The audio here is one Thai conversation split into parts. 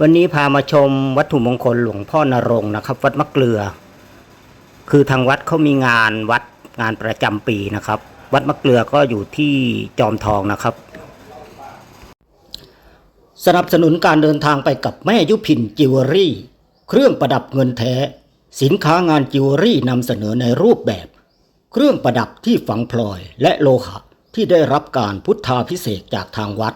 วันนี้พามาชมวัตถุมงคลหลวงพ่อนรงนะครับ วัดมะเกลือ คือทางวัดเขามีงานวัดงานประจำปีนะครับ วัดมะเกลือก็อยู่ที่จอมทองนะครับ สนับสนุนการเดินทางไปกับแม่ยุพินจิวเวลรี่ เครื่องประดับเงินแท้ สินค้างานจิวเวลรี่นำเสนอในรูปแบบ เครื่องประดับที่ฝังพลอยและโลหะที่ได้รับการพุทธาพิเศษจากทางวัด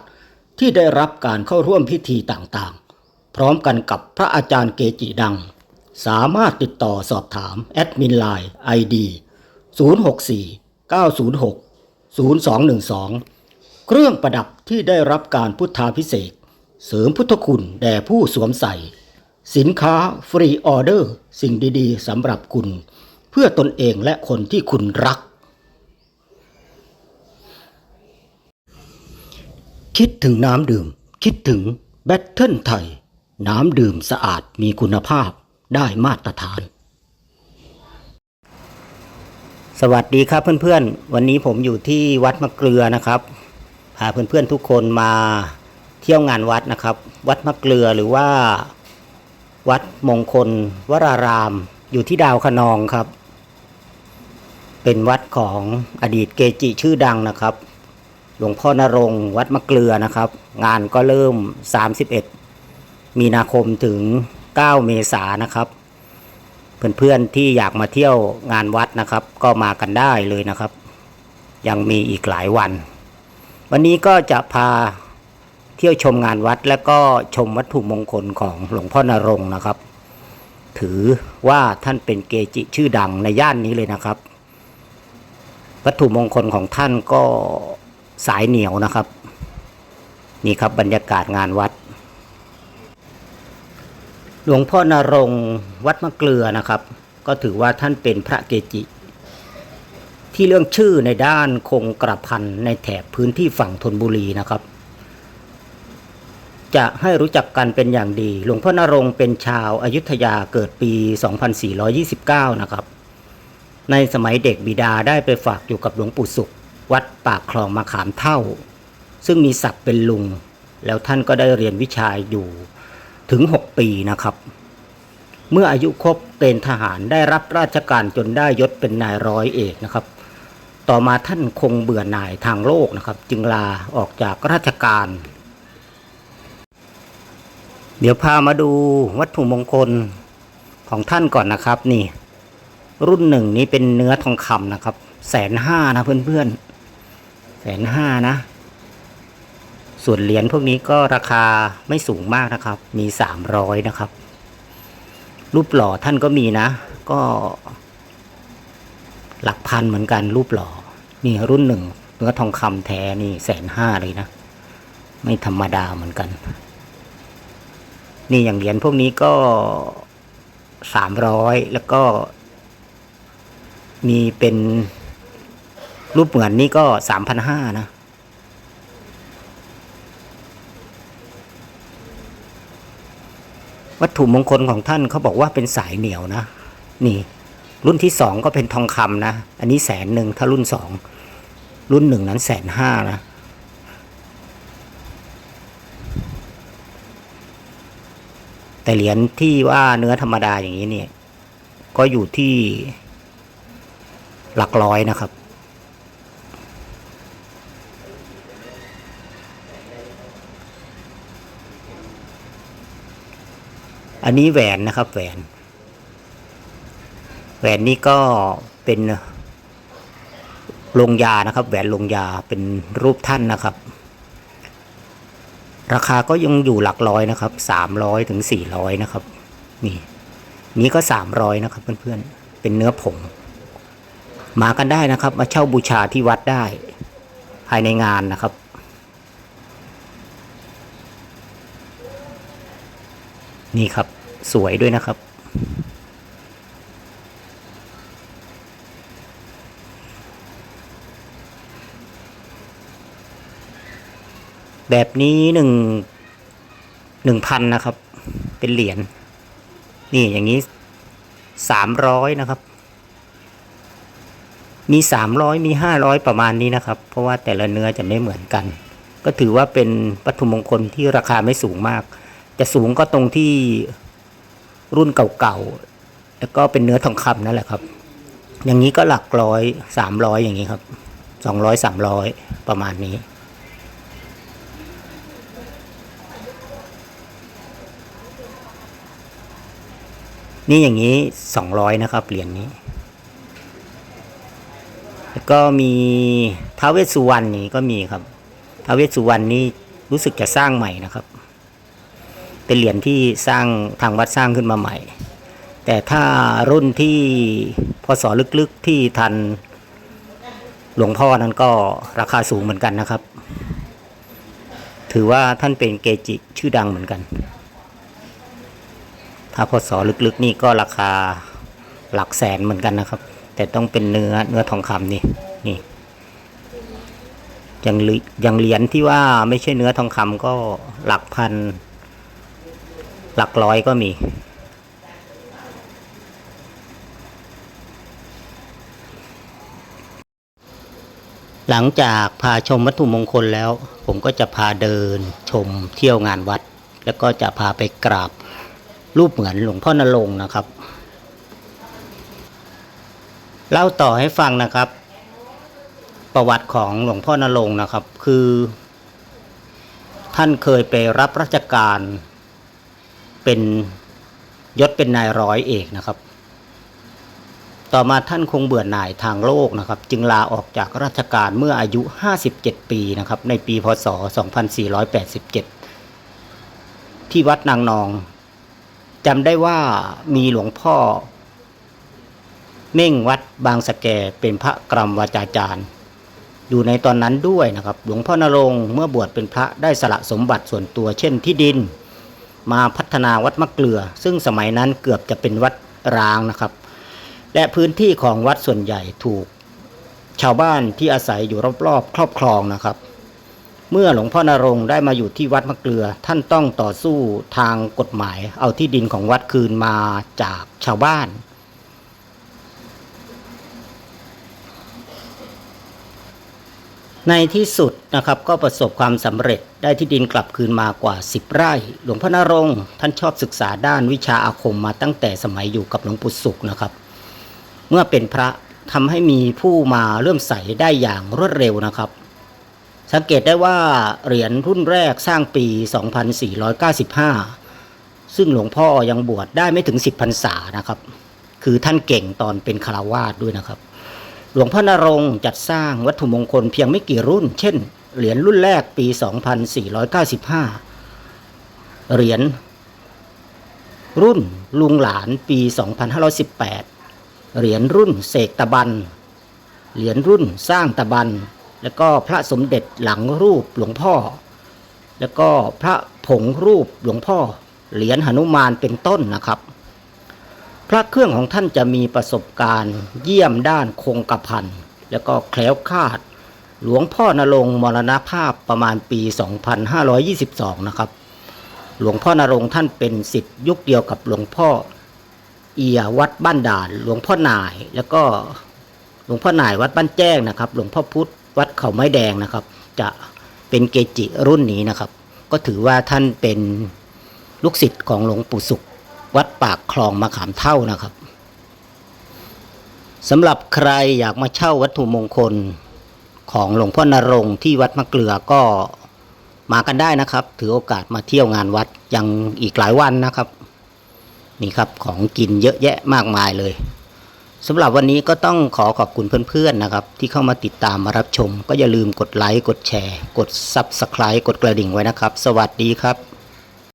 ที่ได้รับการเข้าร่วมพิธีต่างๆ พร้อมกันกับพระอาจารย์เกจิดัง สามารถติดต่อสอบถาม แอดมินไลน์ ID 064 906 0212 เครื่องประดับที่ได้รับการพุทธาพิเศษ เสริมพุทธคุณแด่ผู้สวมใส่ สินค้าฟรีออเดอร์ สิ่งดีๆสำหรับคุณ เพื่อตนเองและคนที่คุณรัก คิดถึงน้ำดื่ม คิดถึงแบตเทิลไทย น้ำดื่มสะอาดมีคุณภาพได้มาตรฐาน สวัสดีครับเพื่อนๆ วันนี้ผมอยู่ที่วัดมะเกลือนะครับพาเพื่อนๆทุกคนมาเที่ยวงานวัดนะครับ วัดมะเกลือหรือว่า วัดมงคล วราราม อยู่ที่ดาวคะนองครับ เป็นวัดของอดีตเกจิชื่อดังนะครับ หลวงพ่อนรงค์วัดมะเกลือนะครับ งานก็เริ่ม 31 มีนาคมถึง 9 เมษายนนะครับ เพื่อนๆที่อยากมาเที่ยวงานวัดนะครับ ก็มากันได้เลยนะครับ ยังมีอีกหลายวัน วันนี้ก็จะพาเที่ยวชมงานวัดและก็ชมวัตถุมงคลของหลวงพ่อนรงค์นะครับ ถือว่าท่านเป็นเกจิชื่อดังในย่านนี้เลยนะครับ วัตถุมงคลของท่านก็สายเหนียวนะครับ นี่ครับบรรยากาศงานวัด หลวงพ่อนารงวัดมะเกลือนะครับ ก็ถือว่าท่านเป็นพระเกจิ ที่เรื่องชื่อในด้านคงกระพันในแถบพื้นที่ฝั่งธนบุรีนะครับ จะให้รู้จักกันเป็นอย่างดี หลวงพ่อนารงเป็นชาวอายุทยาเกิดปี 2429 นะครับ ในสมัยเด็กบิดาได้ไปฝากอยู่กับหลวงปู่สุข วัดปากคลองมะขามเท่า ซึ่งมีศักดิ์เป็นลุง แล้วท่านก็ได้เรียนวิชาอยู่ ถึง 6 ปีนะครับ เมื่ออายุครบเกณฑ์ทหารได้รับราชการจนได้ยศเป็นนายร้อยเอกนะครับ ต่อมาท่านคงเบื่อหน่ายทางโลกนะครับ จึงลาออกจากราชการ เดี๋ยวพามาดูวัตถุมงคลของท่านก่อนนะครับ นี่ รุ่นหนึ่งนี้เป็นเนื้อทองคำนะครับแสนห้านะเพื่อนๆแสนห้านะ ส่วนเหรียญพวกนี้ก็ราคาไม่สูงมากนะครับ มีสามร้อยนะครับ รูปหล่อท่านก็มีนะ ก็ หลักพันเหมือนกันรูปหล่อ นี่รุ่นหนึ่งเนื้อทองคำแท้นี่แสนห้าเลยนะ ไม่ธรรมดาเหมือนกัน นี่อย่างเหรียญพวกนี้ก็สามร้อยแล้วก็ มีเป็นรูปเหมือนนี่ก็สามพันห้านะ วัตถุมงคลของท่านเขาบอกว่าเป็นสายเหนียวนะ นี่ รุ่นที่สองก็เป็นทองคำนะ อันนี้แสนหนึ่งถ้ารุ่นสองรุ่นหนึ่งนั้นแสนห้านะแต่เหรียญที่ว่าเนื้อธรรมดาอย่างนี้เนี่ย ก็อยู่ที่หลักร้อยนะครับ อันนี้แหวนนะครับ แหวน แหวนนี้ก็เป็นลงยานะครับ แหวนลงยาเป็นรูปท่านนะครับ ราคาก็ยังอยู่หลักร้อยนะครับสามร้อยถึงสี่ร้อยนะครับ นี่ นี้ก็สามร้อยนะครับ เพื่อนๆเป็นเนื้อผงมากันได้นะครับ มาเช่าบูชาที่วัดได้ ภายในงานนะครับ นี่ครับ สวยด้วยนะครับ แบบนี้หนึ่งหนึ่งพันนะครับ เป็นเหรียญนี่อย่างนี้สามร้อยนะครับ มีสามร้อยมีห้าร้อยประมาณนี้นะครับ เพราะว่าแต่ละเนื้อจะไม่เหมือนกัน ก็ถือว่าเป็นวัตถุมงคลที่ราคาไม่สูงมาก จะสูงก็ตรงที่ รุ่นเก่าๆ แล้วก็เป็นเนื้อทองคำนั่นแหละครับ อย่างนี้ก็หลักร้อยสามร้อยอย่างนี้ครับสองร้อยสามร้อยประมาณนี้ นี่อย่างนี้สองร้อยนะครับเหรียญนี้ แล้วก็มีท้าวเวสสุวรรณนี่ก็มีครับท้าวเวสสุวรรณนี่รู้สึกจะสร้างใหม่นะครับ เป็นเหรียญที่สร้างทางวัดสร้างขึ้นมาใหม่ แต่ถ้ารุ่นที่พศลึกๆที่ทันหลวงพ่อนั้นก็ราคาสูงเหมือนกันนะครับ ถือว่าท่านเป็นเกจิชื่อดังเหมือนกัน ถ้าพศลึกๆนี่ก็ราคาหลักแสนเหมือนกันนะครับ แต่ต้องเป็นเนื้อเนื้อทองคำนี่นี่อย่างอย่างเหรียญที่ว่าไม่ใช่เนื้อทองคำก็หลักพัน หลักร้อยก็มี หลังจากพาชมวัตถุมงคลแล้ว ผมก็จะพาเดินชมเที่ยวงานวัด แล้วก็จะพาไปกราบรูปเหมือนหลวงพ่อนรงนะครับ เล่าต่อให้ฟังนะครับ ประวัติของหลวงพ่อนรงนะครับ คือ ท่านเคยไปรับราชการ เป็นยศเป็นนายร้อยเอกนะครับ ต่อมาท่านคงเบื่อหน่ายทางโลกนะครับ จึงลาออกจากราชการเมื่ออายุ 57 ปีนะครับ ในปีพศ 2487 ที่วัดนางนองจำได้ว่ามีหลวงพ่อ เม่งวัดบางสะแกเป็นพระกรรมวาจาจารย์ อยู่ในตอนนั้นด้วยนะครับ หลวงพ่อนรงค์เมื่อบวชเป็นพระได้สละสมบัติส่วนตัวเช่นที่ดิน มาพัฒนาวัดมะเกลือ ซึ่งสมัยนั้นเกือบจะเป็นวัดร้างนะครับ และพื้นที่ของวัดส่วนใหญ่ถูก ชาวบ้านที่อาศัยอยู่รอบๆครอบครองนะครับ เมื่อหลวงพ่อนรงได้มาอยู่ที่วัดมะเกลือ ท่านต้องต่อสู้ทางกฎหมาย เอาที่ดินของวัดคืนมาจากชาวบ้าน ในที่สุดนะครับก็ประสบความสำเร็จได้ที่ดินกลับคืนมากว่า 10 ไร่ หลวงพ่อนรงค์ท่านชอบศึกษาด้านวิชาอาคมมาตั้งแต่สมัยอยู่กับหลวงปู่สุขนะครับ เมื่อเป็นพระทำให้มีผู้มาเริ่มใส่ได้อย่างรวดเร็วนะครับ สังเกตได้ว่าเหรียญรุ่นแรกสร้างปี 2495 ซึ่งหลวงพ่อยังบวชได้ไม่ถึง 10พรรษานะครับ คือท่านเก่งตอนเป็นคารวาสด้วยนะครับ หลวงพ่อนรงค์จัดสร้างวัตถุมงคลเพียงไม่กี่รุ่น เช่น เหรียญรุ่นแรกปี 2495 เหรียญรุ่นลุงหลานปี 2518 เหรียญรุ่นเสกตะบัน เหรียญรุ่นสร้างตะบัน แล้วก็พระสมเด็จหลังรูปหลวงพ่อ แล้วก็พระผงรูปหลวงพ่อ เหรียญหนุมานเป็นต้นนะครับ พระเครื่องของท่านจะมีประสบการณ์ เยี่ยมด้านคงกระพันแล้วก็แคล้วคลาด หลวงพ่อนรงมรณภาพประมาณปี 2522 นะครับ หลวงพ่อนรงท่านเป็นสิทธิ์ยุคเดียวกับหลวงพ่อ เอียวัดบ้านด่าน หลวงพ่อหน่ายแล้วก็หลวงพ่อหน่ายวัดบ้านแจ้งนะครับ หลวงพ่อพุธวัดเขาไม้แดงนะครับ จะเป็นเกจิรุ่นนี้นะครับ ก็ถือว่าท่านเป็นลูกศิษย์ของหลวงปู่สุข วัดปากคลองมะขามเท่านะครับสำหรับใครอยากมาเช่าวัตถุมงคลของหลวงพ่อนรงที่วัดมะเกลือก็มากันได้นะครับ ถือโอกาสมาเที่ยวงานวัดยังอีกหลายวันนะครับ นี่ครับของกินเยอะแยะมากมายเลยสำหรับวันนี้ก็ต้องขอขอบคุณเพื่อนๆนะครับ ที่เข้ามาติดตามมารับชม ก็อย่าลืมกดไลค์กดแชร์ กด Subscribe กดกระดิ่งไว้นะครับ สวัสดีครับ